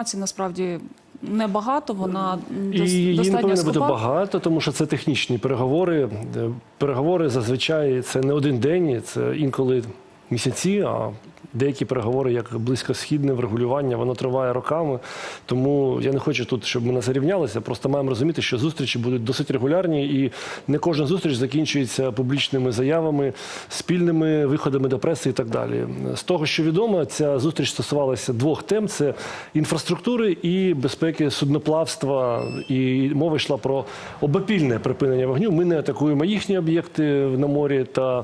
Інформації насправді небагато, вона І її достатньо не буде скупа. багато, тому що це технічні переговори. Е, Переговори зазвичай це не один день, це інколи місяці, а деякі переговори, як близькосхідне врегулювання, воно триває роками. Тому я не хочу тут, щоб ми нас рівнялися. Просто маємо розуміти, що зустрічі будуть досить регулярні, і не кожна зустріч закінчується публічними заявами, спільними виходами до преси і так далі. З того, що відомо, ця зустріч стосувалася двох тем: це інфраструктури і безпеки судноплавства. І мова йшла про обопільне припинення вогню. Ми не атакуємо їхні об'єкти на морі, та е,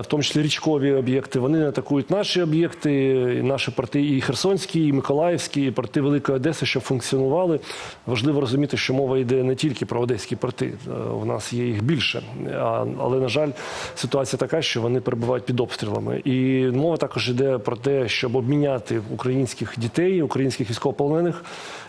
в тому числі річкові об'єкти. Вони не атакують наші об'єкти, наші порти, і Херсонські, і Миколаївські, і порти Великої Одеси, щоб функціонували. Важливо розуміти, що мова йде не тільки про одеські порти. Е, У нас є їх більше. Але, на жаль, ситуація така, що вони перебувають під обстрілами. І мова також йде про те, щоб обміняти українських дітей, українських військовополонених.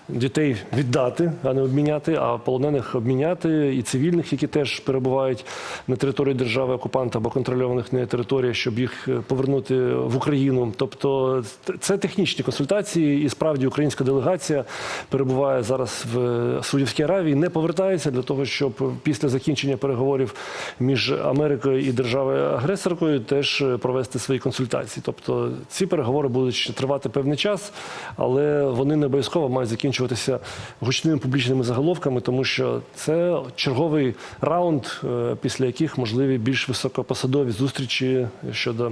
Дітей віддати, а не обміняти, а полонених обміняти і цивільних, які теж перебувають на території держави окупанта або контрольованих нею територіях, щоб їх е, повернути в Україну. Тобто це технічні консультації, і справді українська делегація перебуває зараз в Саудівській Аравії, не повертається для того, щоб після закінчення переговорів між Америкою і державою агресоркою теж е, провести свої консультації. Тобто ці переговори будуть ще тривати певний час, але вони не обов'язково мають закінчуватися гучними публічними заголовками, тому що це черговий раунд, е, після яких можливі більш високопосадові зустрічі щодо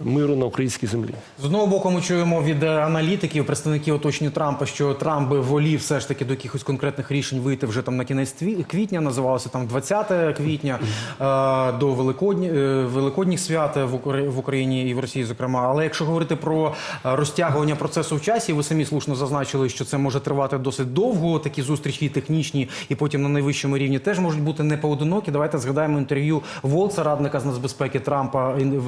миру на українській землі. З одного боку, ми чуємо від е, аналітиків, представників оточення Трампа, що Трамп би волів все ж таки до якихось конкретних рішень вийти вже там на кінець квітня, називалося там 20 квітня е, до Великодні, е, Великодніх свят в Укра- Україні і в Росії, зокрема. Але якщо говорити про розтягування процесу в часі, ви самі слушно зазначили, що це може тривати досить довго. Такі зустрічі технічні, і потім на найвищому рівні теж можуть бути не поодинокі. Давайте згадаємо інтерв'ю Волца, радника з нацбезпеки Трампа ін-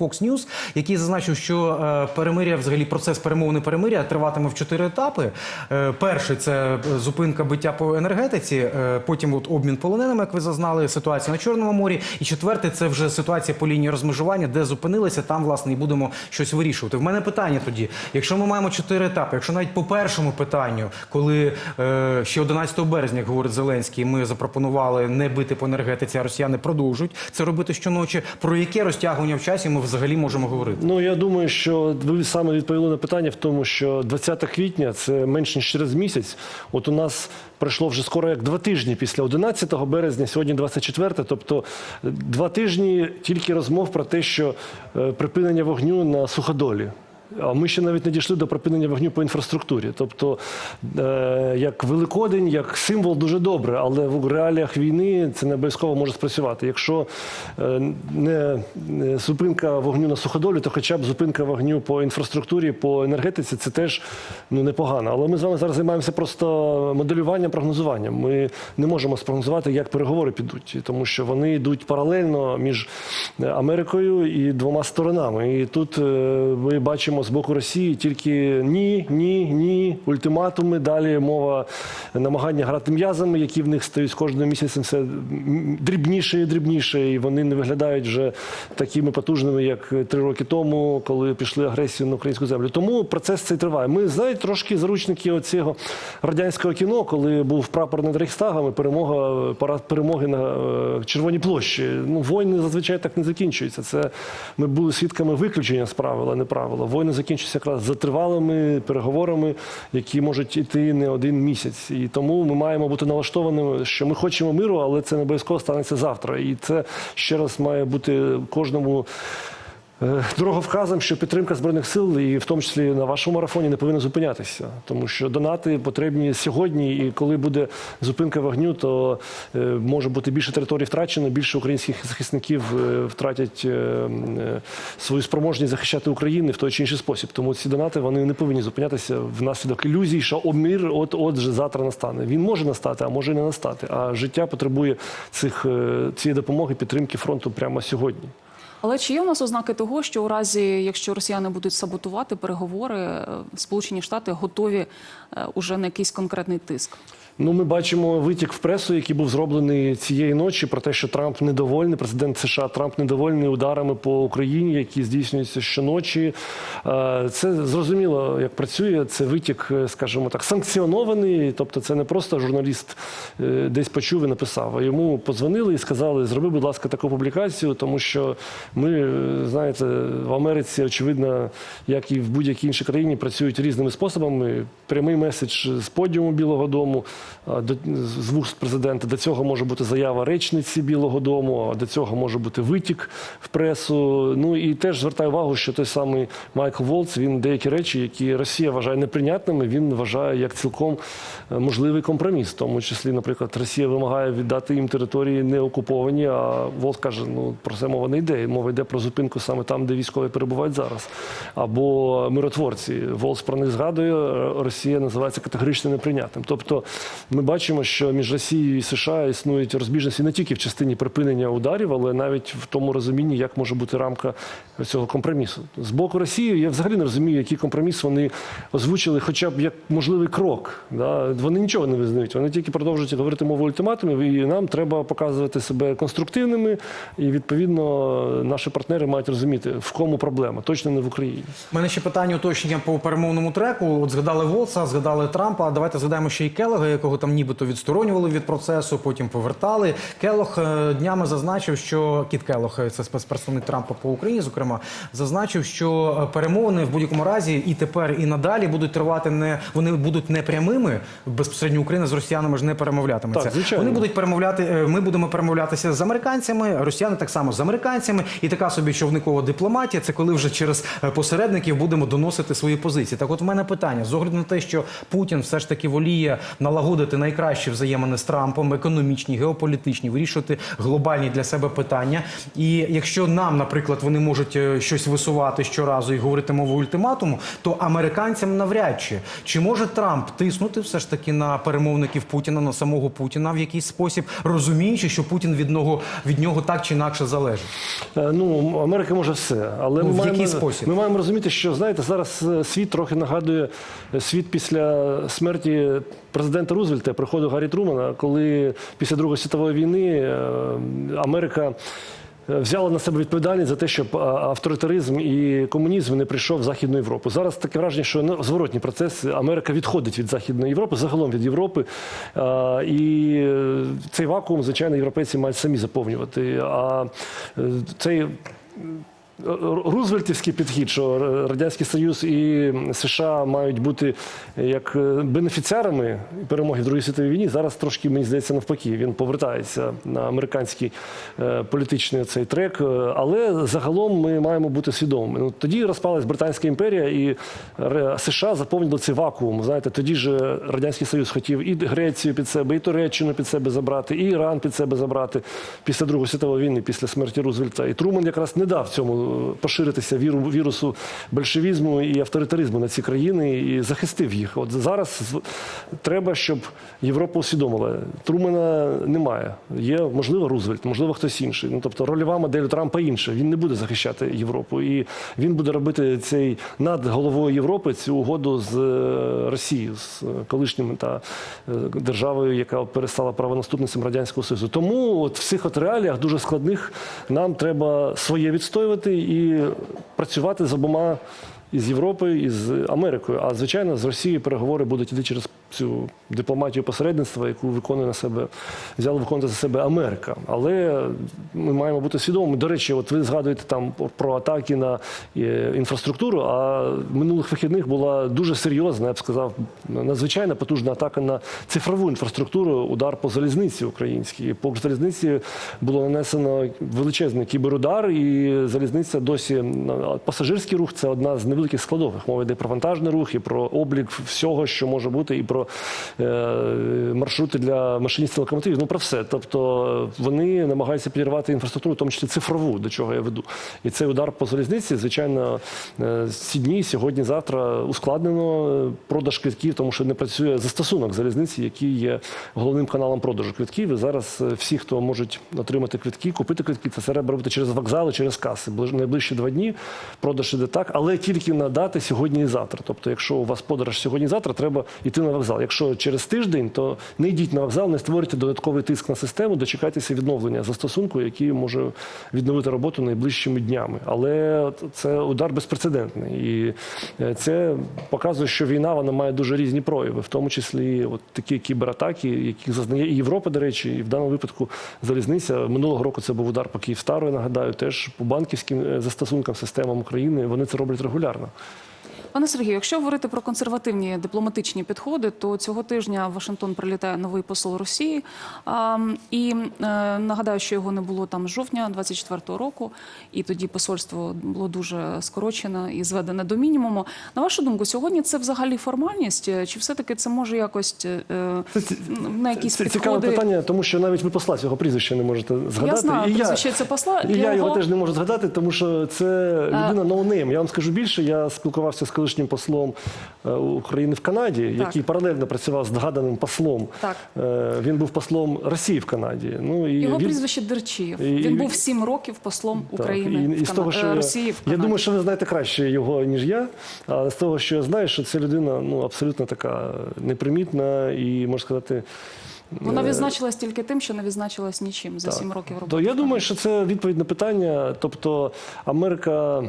е, Fox News, який зазначив, що е, перемиря, взагалі процес перемовини перемиря триватиме в чотири етапи. Е, Перший це зупинка биття по енергетиці, е, потім от обмін полоненими, як ви зазнали, ситуація на Чорному морі. І четвертий це вже ситуація по лінії розмежування, де зупинилися, там власне і будемо щось вирішувати. В мене питання тоді: якщо ми маємо чотири етапи, якщо навіть по першому питанню, коли ще 11 березня, як говорить Зеленський, ми запропонували не бити по енергетиці, а росіяни продовжують це робити щоночі. Про яке розтягування в часі ми взагалі можемо говорити? Ну я думаю, що ви саме відповіли на питання в тому, що 20 квітня це менш ніж через місяць. От у нас пройшло вже скоро як два тижні після 11 березня, сьогодні 24, тобто два тижні тільки розмов про те, що е, припинення вогню на суходолі. А ми ще навіть не дійшли до припинення вогню по інфраструктурі. Тобто, е, як Великодень, як символ дуже добре, але в реаліях війни це не обов'язково може спрацювати. Якщо е, не зупинка вогню на суходолі, то хоча б зупинка вогню по інфраструктурі, по енергетиці це теж ну, непогано. Але ми з вами зараз займаємося просто моделюванням, прогнозуванням. Ми не можемо спрогнозувати, як переговори підуть, тому що вони йдуть паралельно між е, Америкою і двома сторонами. І тут ми бачимо з боку Росії тільки ні, ні, ні, ультиматуми. Далі мова намагання грати м'язами, які в них стають з кожним місяцем все дрібніше і дрібніше, і вони не виглядають вже такими потужними, як три роки тому, коли пішли агресію на українську землю. Тому процес цей триває. Ми знаєте, трошки заручники оцього радянського кіно, коли був прапор над Рейхстагом і перемога парад перемоги на е, Червоній площі. Ну, війни зазвичай так не закінчуються. Це ми були свідками виключення з правила, не правила. Війни закінчуються якраз затривалими переговорами, які можуть іти не один місяць. І тому ми маємо бути налаштованими, що ми хочемо миру, але це не обов'язково станеться завтра. І це ще раз має бути кожному. Е, Дороговказом, що підтримка збройних сил, і в тому числі на вашому марафоні, не повинна зупинятися, тому що донати потрібні сьогодні. І коли буде зупинка вогню, то е, може бути більше територій втрачено, більше українських захисників е, втратять свою спроможність захищати Україну в той чи інший спосіб. Тому ці донати вони не повинні зупинятися внаслідок ілюзій, що обмір от от же завтра настане. Він може настати, а може і не настати. А життя потребує цих цієї допомоги, підтримки фронту прямо сьогодні. Але чи є у нас ознаки того, що у разі, якщо росіяни будуть саботувати переговори, е, Сполучені Штати готові е, уже на якийсь конкретний тиск? Ну, ми бачимо витік в пресу, який був зроблений цієї ночі, про те, що Трамп недовольний, президент США Трамп недовольний ударами по Україні, які здійснюються щоночі. Е, Це зрозуміло, як працює. Це витік, е, скажімо так, санкціонований. Тобто, це не просто журналіст е, десь почув і написав. А йому позвонили і сказали: зроби, будь ласка, таку публікацію, тому що ми, знаєте, в Америці, очевидно, як і в будь-якій іншій країні, працюють різними способами. Прямий меседж з подіуму Білого Дому з вуст президента. До цього може бути заява речниці Білого Дому, до цього може бути витік в пресу. Ну і теж звертаю увагу, що той самий Майкл Волц, він деякі речі, які Росія вважає неприйнятними, він вважає як цілком е, можливий компроміс. В тому числі, наприклад, Росія вимагає віддати їм території не окуповані. А Волц каже: ну про це мова не йде. Мова йде про зупинку саме там, де військові перебувають зараз. Або миротворці. Волц про них згадує. Росія називається категорично неприйнятним. Тобто, ми бачимо, що між Росією і США існують розбіжності не тільки в частині припинення ударів, але навіть в тому розумінні, як може бути рамка цього компромісу. З боку Росії я взагалі не розумію, який компроміс вони озвучили, хоча б як можливий крок. Да? Вони нічого не визнають. Вони тільки продовжують говорити мову ультиматумів, і нам треба показувати себе конструктивними. І відповідно наші партнери мають розуміти, в кому проблема, точно не в Україні. У мене ще питання уточнення по перемовному треку. От згадали Волса, згадали Трампа. Давайте згадаємо ще й Келега, якого там нібито відсторонювали від процесу, потім повертали. Келох е, днями зазначив, що Кіт Келох, е, це спецпредставник Трампа по Україні, зокрема, зазначив, що е, перемовини в будь-якому разі і тепер, і надалі будуть тривати не вони будуть не прямими. Безпосередньо Україна з росіянами ж не перемовлятиметься. Так, звичайно. Вони будуть перемовляти. Ми будемо перемовлятися з американцями, росіяни так само з американцями, і така собі човникова дипломатія. Це коли вже через посередників будемо доносити свої позиції. Так, от в мене питання з огляду на те, що Путін все ж таки воліє налагодити найкращі взаємини з Трампом, економічні, геополітичні, вирішувати глобальні для себе питання. І якщо нам, наприклад, вони можуть е, щось висувати щоразу і говорити мову ультиматуму, то американцям навряд чи чи може Трамп тиснути все ж таки на перемовників Путіна, на самого Путіна в якийсь спосіб, розуміючи, що Путін від нього від нього так чи інакше залежить. Е, Ну, Америка може все, але Ну, ми в маємо, який спосіб? ми маємо розуміти, що знаєте, зараз е, світ трохи нагадує світ після смерті президента Рузвельта, приходу Гаррі Трумана, коли після Другої світової війни е, Америка. е, Взяла на себе відповідальність за те, щоб авторитаризм і комунізм не прийшов в Західну Європу. Зараз таке враження, що зворотній процес. Америка відходить від Західної Європи, загалом від Європи. І е, цей вакуум, звичайно, європейці мають самі заповнювати. А е, цей Рузвельтівський підхід, що Радянський Союз і США мають бути як бенефіціарами перемоги в Другій світовій війні. Зараз трошки мені здається навпаки. Він повертається на американський е, політичний цей трек. Е, Але загалом ми маємо бути свідомими. Ну тоді розпалась Британська імперія, і США заповнили цей вакуум. Знаєте, тоді ж радянський союз хотів і Грецію під себе, і Туреччину під себе забрати, і Іран під себе забрати після Другої світової війни, після смерті Рузвельта. І Труман якраз не дав цьому е, поширитися віру вірусу большевізму і авторитаризму на ці країни і захистив їх. От зараз треба, щоб Європа усвідомила, Трумана немає. Є можливо Рузвельт, можливо, хтось інший. Ну тобто рольова модель Трампа інша. Він не буде захищати Європу, і він буде робити цей над головою Європи цю угоду з е, Росією, з е, колишнім та е, державою, яка перестала правонаступницем радянського союзу. Тому от в цих от реаліях дуже складних нам треба своє відстоювати і працювати з обома. Із Європою, і з Америкою. А звичайно, з Росією переговори будуть йти через цю дипломатію посередництва, яку виконує на себе, взяла виконувати за себе Америка. Але ми маємо бути свідомими. До речі, от ви згадуєте там про атаки на е, інфраструктуру. А минулих вихідних була дуже серйозна, я б сказав, надзвичайно потужна атака на цифрову інфраструктуру, удар по залізниці українській. По залізниці було нанесено величезний кіберудар, і залізниця досі пасажирський рух це одна з невеликих складових. Мова йде про вантажний рух і про облік всього, що може бути, і про про е, маршрути для машиністів локомотивів, ну про все. Тобто вони намагаються підірвати інфраструктуру, в тому числі цифрову, до чого я веду. І цей удар по залізниці, звичайно, е, ці дні, сьогодні, завтра ускладнено е, продаж квитків, тому що не працює застосунок залізниці, який є головним каналом продажу квитків. І зараз е, всі, хто можуть отримати квитки, купити квитки, це треба робити через вокзали, через каси. Найближчі два дні продаж іде так, але тільки на дати сьогодні і завтра. Тобто, якщо у вас подорож сьогодні і завтра, треба йти на вокзал. Якщо через тиждень, то не йдіть на вокзал, не створюйте додатковий тиск на систему, дочекайтеся відновлення застосунку, який може відновити роботу найближчими днями. Але це удар безпрецедентний. І е, це показує, що війна вона має дуже різні прояви, в тому числі от такі кібератаки, яких зазнає і Європа, до речі, і в даному випадку залізниця. Минулого року це був удар по Київстару, я нагадаю, теж по банківським е, застосункам, системам України. Вони це роблять регулярно. ano. Пане Сергію, якщо говорити про консервативні дипломатичні підходи, то цього тижня в Вашингтон прилітає новий посол Росії. І е, нагадаю, що його не було там з жовтня 24-го року, і тоді посольство було дуже скорочено і зведене до мінімуму. На вашу думку, сьогодні це взагалі формальність, е, чи все-таки це може якось е, на якісь Це підходи? цікаве питання, тому що навіть ви посла цього прізвища не можете згадати. Я знаю, і прізвище це посла. І я його Його- теж не можу згадати, тому що це людина ноунейм. Я вам скажу більше. Я спілкувався з колишнім послом е, України в Канаді, який паралельно працював з згаданим послом. Так. Е, Він був послом Росії в Канаді. Ну і Його він... прізвище Дерчиєв. І- Він був сім років послом Так, України і, і в з того, що е, я- Росії в я думаю, що ви знаєте краще його ніж я. А з того, що я знаю, що це людина ну абсолютно така непримітна і можна сказати. Вона е, відзначилась тільки тим, що не відзначилась нічим за сім років роботи. То я думаю, що це відповідь на питання. Тобто Америка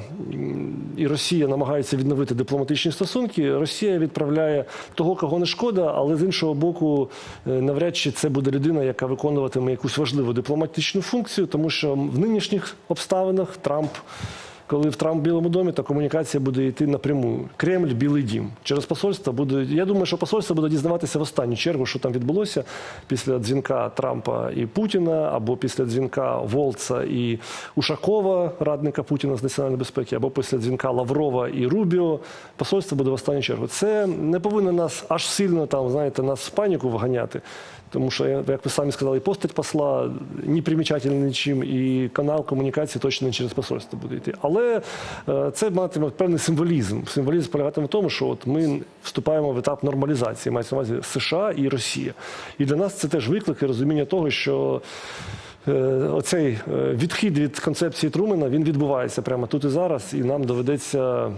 і Росія намагаються відновити дипломатичні стосунки. Росія відправляє того, кого не шкода, але з іншого боку, е, навряд чи це буде людина, яка виконуватиме якусь важливу дипломатичну функцію, тому що в нинішніх обставинах Трамп. Коли в Трамп в Білому домі, то комунікація буде йти напряму. Кремль, Білий Дім. Через посольство буде. Я думаю, що посольство буде дізнаватися в останню чергу, що там відбулося після дзвінка Трампа і Путіна, або після дзвінка Волца і Ушакова, радника Путіна з національної безпеки, або після дзвінка Лаврова і Рубіо. Посольство буде в останню чергу. Це не повинно нас аж сильно там, знаєте, нас в паніку вганяти. Тому що, як ви самі сказали, і постать посла не примічательна нічим, і канал комунікації точно не через посольство буде йти. Але е, це матиме певний символізм. Символізм полягатиме в тому, що от ми вступаємо в етап нормалізації, мається на увазі США і Росія. І для нас це теж виклик і розуміння того, що. е, Оцей е, відхід від концепції Трумена він відбувається прямо тут і зараз, і нам доведеться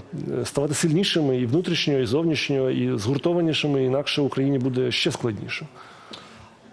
ставати сильнішими і внутрішньо, і зовнішньо, і згуртованішими. Інакше Україні буде ще складніше.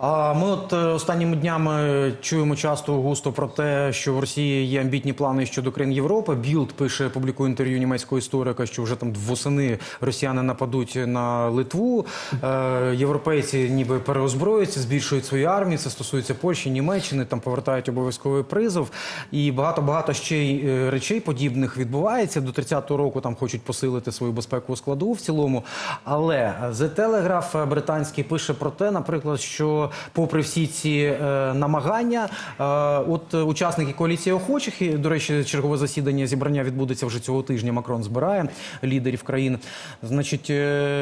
А ми от е, останніми днями чуємо часто густо про те, що в Росії є амбітні плани щодо країн Європи. Білд пише, публікує інтерв'ю німецького історика, що вже там восени росіяни нападуть на Литву. Е, європейці ніби переозброюються, збільшують свою армію. Це стосується Польщі, Німеччини, там повертають обов'язковий призов. І багато багато ще й е, речей подібних відбувається. До 30-го року там хочуть посилити свою безпекову складову в цілому. Але The Telegraph британський пише про те, наприклад, що попри всі ці е, намагання, е, от е, учасники коаліції охочих, і, до речі, чергове засідання зібрання відбудеться вже цього тижня. Макрон збирає лідерів країн. Значить,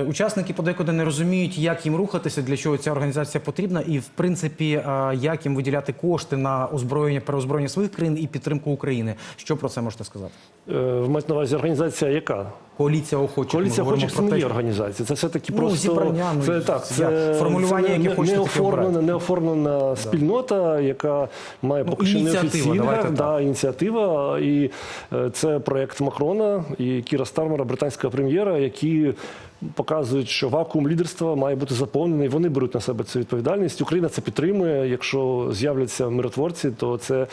учасники подекуди не розуміють, як їм рухатися, для чого ця організація потрібна, і в принципі, як їм виділяти кошти на озброєння, переозброєння своїх країн і підтримку України. Що про це можете сказати? Ви маєте на увазі організація яка? Коаліція охочих. Коаліція охочих це не є організація. Це все-таки Ну, просто зібрання, ну, це, так, це? Формулювання, це яке не, хочете, не, таке оформлена, не оформлена спільнота, яка має Ну, поки що не неофіційна давайте да, ініціатива. І е, це проект Макрона і Кіра Стармера, британського прем'єра, які показують, що вакуум лідерства має бути заповнений. Вони беруть на себе цю відповідальність. Україна це підтримує. Якщо з'являться миротворці, то це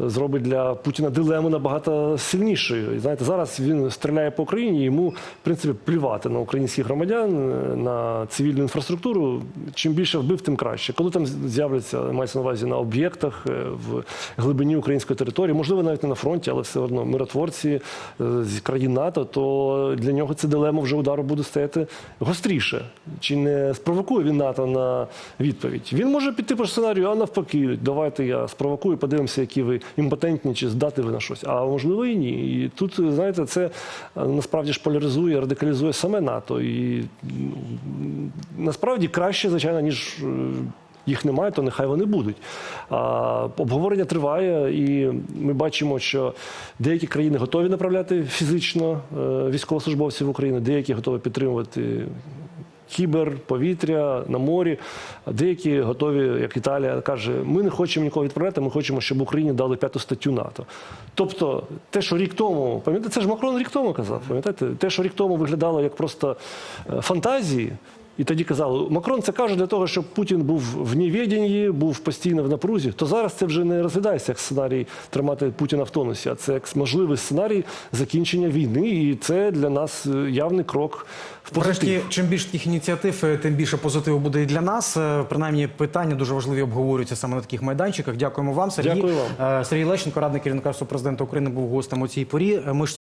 зробить для Путіна дилему набагато сильнішою. І знаєте, зараз він стріляє по Україні. Йому в принципі плювати на українських громадян, на цивільну інфраструктуру. Чим більше вбив, тим краще. Коли там з'являться, мається на увазі на об'єктах е, в глибині української території, можливо, навіть не на фронті, але все одно миротворці е, з країн НАТО, то для нього це дилема вже удару буде стояти знаєте, гостріше. Чи не спровокує він НАТО на відповідь? Він може піти по сценарію, а навпаки, давайте я спровокую, подивимося, які ви імпотентні, чи здати ви на щось. А можливо і ні. І тут, знаєте, це е, насправді ж поляризує, радикалізує саме НАТО. І насправді краще, звичайно, ніж. Їх немає, то нехай вони будуть. А, обговорення триває, і ми бачимо, що деякі країни готові направляти фізично е, військовослужбовців в Україну, деякі готові підтримувати кібер, повітря на морі. А деякі готові, як Італія каже, ми не хочемо нікого відправляти, ми хочемо, щоб Україні дали п'яту статтю НАТО. Тобто, те, що рік тому, пам'ятаєте, це ж Макрон рік тому казав, пам'ятаєте, те, що рік тому виглядало як просто е, фантазії. І тоді казали, Макрон це каже для того, щоб Путін був в невіденні, був постійно в напрузі. То зараз це вже не розглядається як сценарій тримати Путіна в тонусі, а це як можливий сценарій закінчення війни. І це для нас е, явний крок в позитив. Врешті, чим більше таких ініціатив, е, тим більше позитиву буде і для нас. Е, Принаймні, питання дуже важливі обговорюються саме на таких майданчиках. Дякуємо вам, Сергій. Дякую вам. Сергій Лещенко, радник керівника президента України, був гостем у цій порі. Ми ж